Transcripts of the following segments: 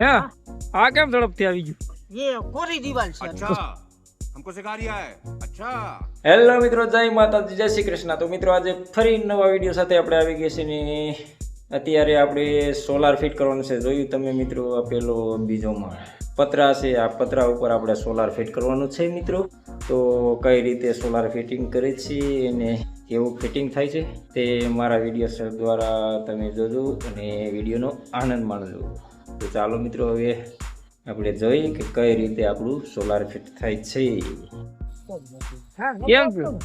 હે આ કેમ ઝડપથી આવી ગયું ये कोरी दीवार से अच्छा हमको सिखा रिया है अच्छा હેલો મિત્રો જય માતાજી જય શ્રી કૃષ્ણ તો મિત્રો આજે ફરી નવા વિડીયો સાથે આપણે આવી ગયા છીએ ને અત્યારે આપણે સોલાર ફિટ કરવાનું છે જોયું તમે મિત્રો આ પેલો બીજો માળ પતરા છે આ પતરા ઉપર આપણે સોલાર ફિટ કરવાનું છે મિત્રો તો કઈ રીતે સોલાર ફિટિંગ કરે છે અને કેવું ફિટિંગ થાય છે તે મારા વિડીયો દ્વારા તમે જોજો અને વિડીયોનો આનંદ માણજો તો ચાલો મિત્રો હવે આપણે જોઈએ કે કઈ રીતે આપણું સોલાર ફિટ થાય છે. કેમ થયું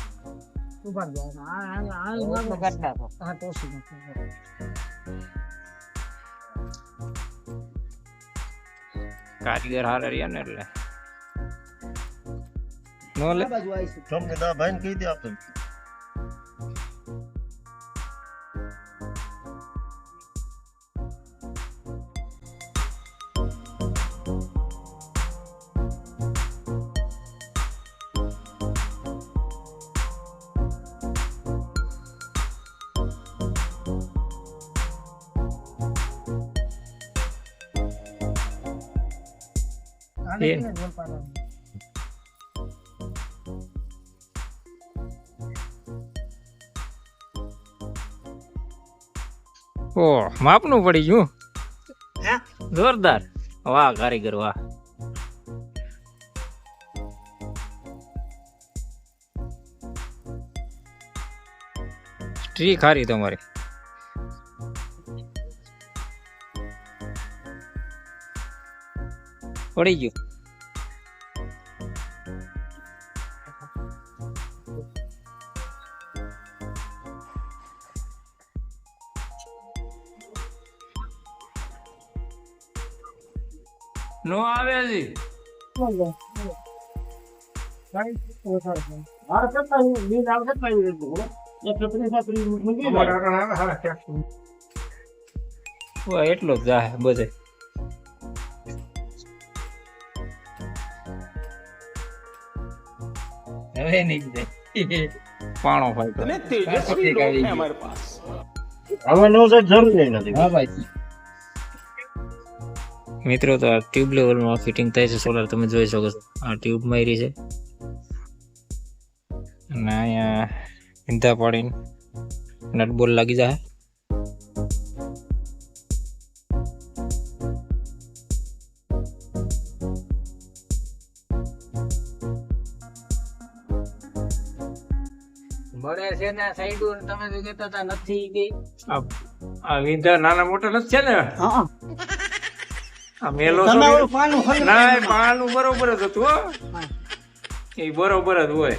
કારીગર હાર રહ્યા ને એટલે. નો લે. ભાઈ કહી દે આપણે ઓ માપનું પડી ગયું. હે? જોરદાર. વાહ કારીગર વાહ. સ્ટ્રી ખારી તમારે. પડી ગયું. એટલો જ જાહે બધે. હવે નહીં પાણો ભાઈ હવે નો જરૂર નથી. હા ભાઈ. મિત્રો તો આ ટ્યુબ લેવલમાં ફિટિંગ થાય છે સોલાર તમે જોઈ શકો છો. આ ટ્યુબ મારી છે. અને અહીંયા ઈંધા પાડીને નટ બોલ લાગી જાય મળે છે ને સાઈડ તમે જો કહેતા નથી ગઈ આ આ ઈંધા નાના મોટા નથી છે ને? હા. મેલો ના પાનું બરોબર જ હતું એ બરોબર જ હોય.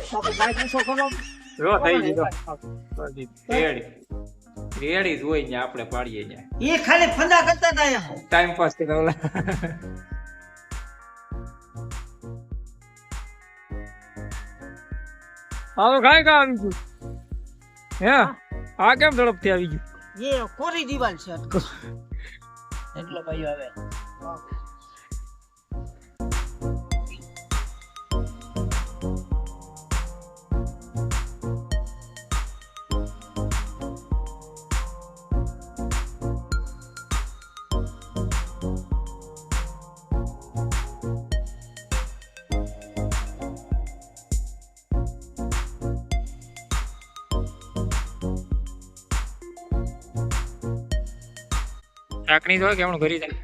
જો થઈ રેડી. રેડી જ હોય ને આપણે પાડીએ ને. એ ખાલી ફંદા કરતા હતા ટાઈમ પાસ કરતા ઓલા. હાલો કાઈ કા આવી હે? આ કેમ ઝડપથી આવી ગયું? એ કોરી દિવાલ છે. એટલે ભાઈ આવે. ઢાંકણી તો કેમનું ભરી જાય?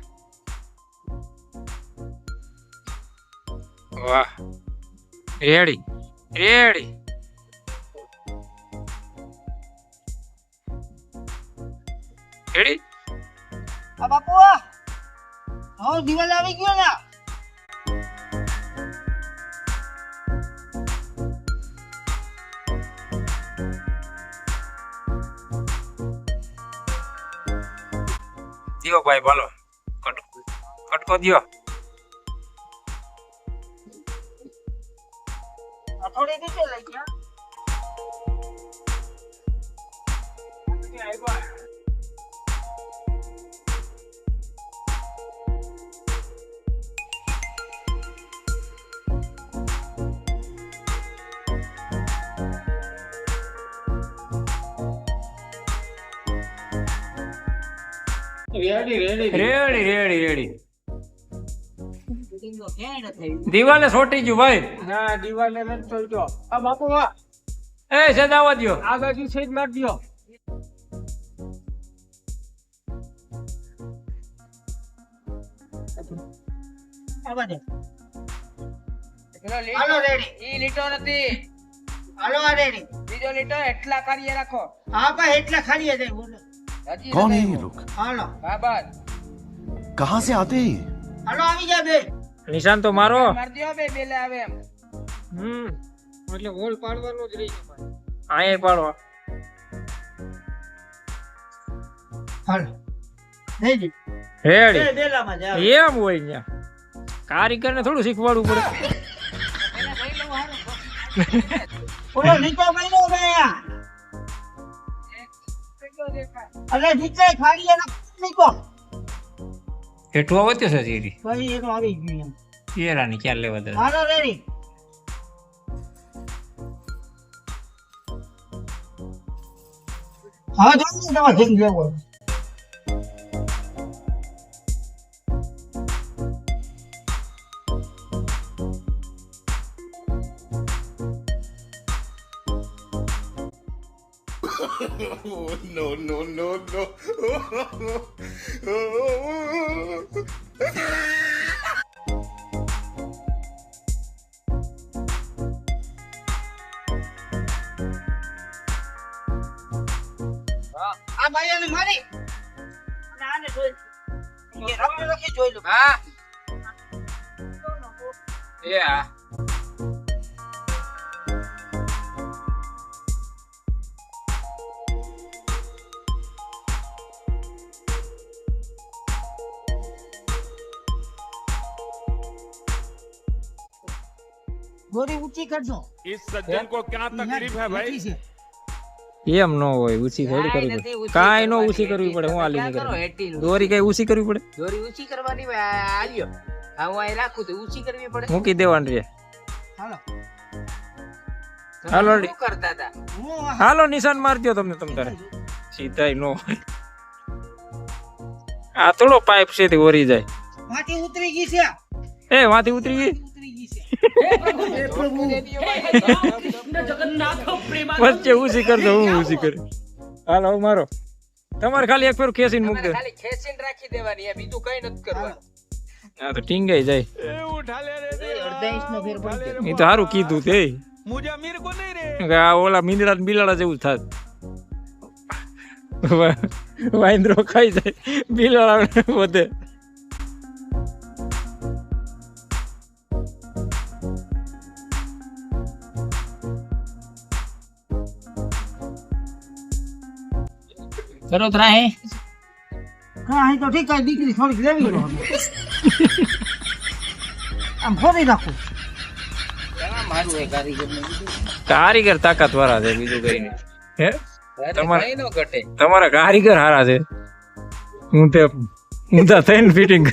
Ready ready. રેડી? આ બાપુ હા દિવાલ આવી ગયો ને. દિયો ભાઈ બોલો. કટકો કટકો દિયો. Ready ready ready ready. દિવાલે સોટી ગયું ભાઈ. ના દિવાલે નથી ચોલતો આ બાપુ વા એ સદાવા દ્યો. આ બાજુ સાઈડ માર દ્યો. આવા દે. હાલો રેડી ઈ લીટો નથી. હાલો આ રેડી બીજો લીટો એટલા કાર્ય રાખો. હા ભાઈ એટલા ખાલી જાય બોલો. कौन है નથી ये लोग હાલો બાબર कहाँ से आते हैं ये? હાલો આવી જા બે નિશાન તો મારો માર દ્યો બે બેલે આવે એમ હમ એટલે હોલ પાડવાનો જ રહી છે અહીંયા પાડો હાલો રેડી રેડી બે બેલામાં જા એમ હોય ત્યાં કારીગરને થોડું શીખવાડવું પડે ઓલો નીચે બન્યો બે અલે નીચે ખાડી એના નીકો હેઠું આવત્યો છે જીરી ભાઈ એક આવી ગયું એમ. એરાની ક્યાં લેવા દે. હાલો રેડી હા જો તમારે જઈને લેવો no, no, no, no. આ ભાઈ એને મારી અને આને જોઈ એ રમણ લખી જોઈ લો હા એ ગોરી ઊંચી કરજો इस सज्जन को क्या तकलीफ है भाई ઊંચી છે. એમ ન હોય ઊંચી થોડી કરવી નથી પડે ઊંચી કાંઈ નો કરવાની, ઊંચી કરવી પડે હું આલી ક્યાં નહીં કરો કરવી હેઠી દોરી કઈ ઊંચી કરવી પડે દોરી ઊંચી કરવાની હોય, આ આલ્યો હા હું અહીં રાખું તો ઊંચી કરવી પડે મૂકી દેવાની રે હાલો તમે હાલો, શું કરતા હતા હું આ- હાલો નિશાન મારજો તમને તમ તારે સીધા નો હોય આ થોડો પાઇપ છે તે ઓરી જાય માટી ઉતરી ગઈ છે એ વાથી ઉતરી ગઈ ઉતરી ગઈ છે વચ્ચે ઉસી કરતો હું ઉસી કરે? હાલ આવ મારો. તમારે ખાલી એક ફેર ખેસીને મૂક દે. તો ટીંગાઈ જાય. એવું કીધું તે. આ ઓલા મીંદડા બિલાડા જેવું થાત. વાઇન્દ્રો ખાઈ જાય. બિલાડા વધે ચલો ત્રાહે હા? અહીં તો ઠીક દીકરી થોડીક લેવી લો. આમ ફોડી નાખું કારીગર કારીગર તાકાત વાળા છે બીજું કઈ નહીં. હે? તમારે- કારીગર હારા છે. હું તે ઊંધા થઈને ફિટિંગ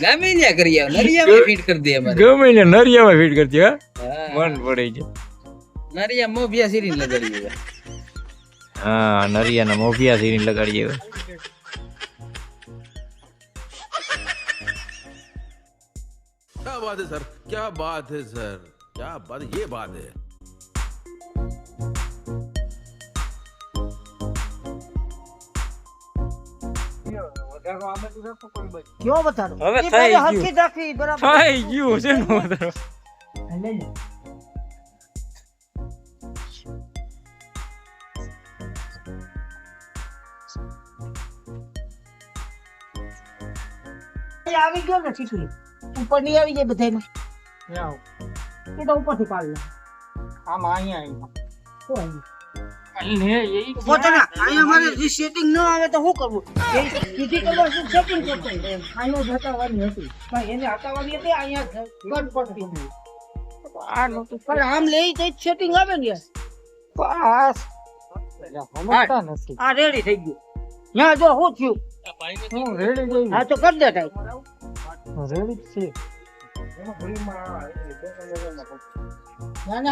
ગમે ત્યાં કરી આવ નરિયામાં ફિટ કરી દે અમારે. ગમે ને નરિયામાં ફિટ કરતી હા. હા. મન પડી છે નરિયા મોભિયા સીરીને લગાડી દે હા નરિયાના મોભિયા સીરીને લગાડીએ હવે. क्या बात है सर क्या बात है सर क्या बात ये बात है કેવો બતાડો હવે એ થઈ બાજુ ગયું. હરખી જ રાખવી બરાબર થઈ ગયું છે ને વધારે. લઈ લે. એ આવી ગયો ને ઠીકરી ઉપરની આવી જાય બધાયમાં જાઓ એ તો ઉપરથી પાડી લે. આમાં અહીંયા આવ્યું. શું આવી? લે, એ પોતાના અહીંયા મારે જે સેટિંગ ન આવે તો શું કરવું? એ સીધી કરવા શું સેટિંગ કરતો હોય? અહીંયા જ હટાવવાની હતી. ભાઈ એને હટાવવાની હતી અહીંયા કટ પડતી આ નહોતું. પણ આમ લે તો સેટિંગ આવે ને યાર. પાસ સમજતા નથી. આ રેડી થઈ ગયું. ત્યાં જો શું થયું? હું રેડી જઈ હા તો કરી દે ટાઈપ રેડી જ છે.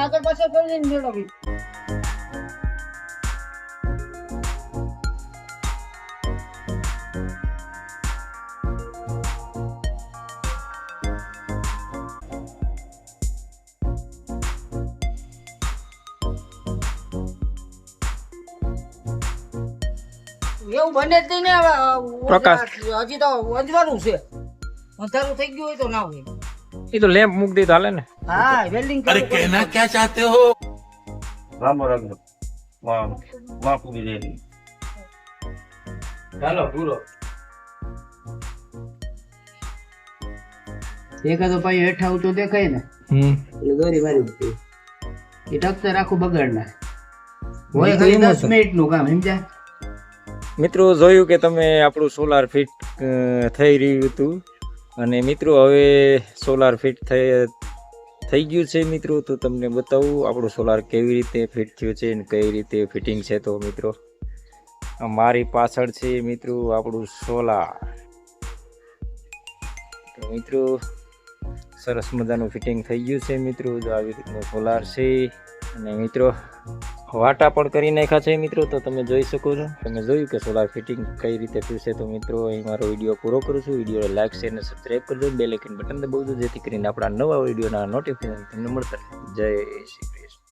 આગળ પાછળ કરી મેળવી એવું બને જ નહીં ને પ્રકાશ. હજી તો વધવાનું છે. અંધારું થઈ ગયું હોય તો ના હોય. એ તો લેમ્પ મૂક દે તો હાલે ને. હા વેલ્ડિંગ અરે કહેના ક્યાં ચાહતે હો? રામ રામ. વાહ વાહ પૂરી દેવી ચાલો પૂરો. દેખા ભાઈ હેઠા ઉતો દેખાય ને એટલે દોરી મારી મૂકી. એ ડોક્ટર આખું બગાડ ના હોય ખાલી દસ મિનિટનું કામ સમજ્યા? મિત્રો જોયું કે તમે આપણું સોલાર ફિટ થઈ રહ્યું હતું? અને મિત્રો, હવે સોલાર ફિટ થઈ થઈ ગયું છે મિત્રો. તો તમને બતાવું, આપણું સોલાર કેવી રીતે ફિટ થયું છે અને કઈ રીતે ફિટિંગ છે તો મિત્રો, મારી પાછળ છે મિત્રો આપણું સોલાર મિત્રો, સરસ મજાનું ફિટિંગ થઈ ગયું છે મિત્રો. આવી રીતનું સોલાર છે. અને મિત્રો વાટા પણ કરી નાખ્યા છે મિત્રો, તો તમે જોઈ શકો છો. તમે જોયું કે સોલાર ફિટિંગ કઈ રીતે થયું તો મિત્રો, અહીં મારો વીડિયો પૂરો કરું છું. વીડિયો લાઈક શેર અને સબસ્ક્રાઈબ કરજો. બે લેકિન બટન દબાવજો જેથી કરીને આપણા નવા વિડીયોના નોટિફિકેશન તમને મળતા જય શ્રી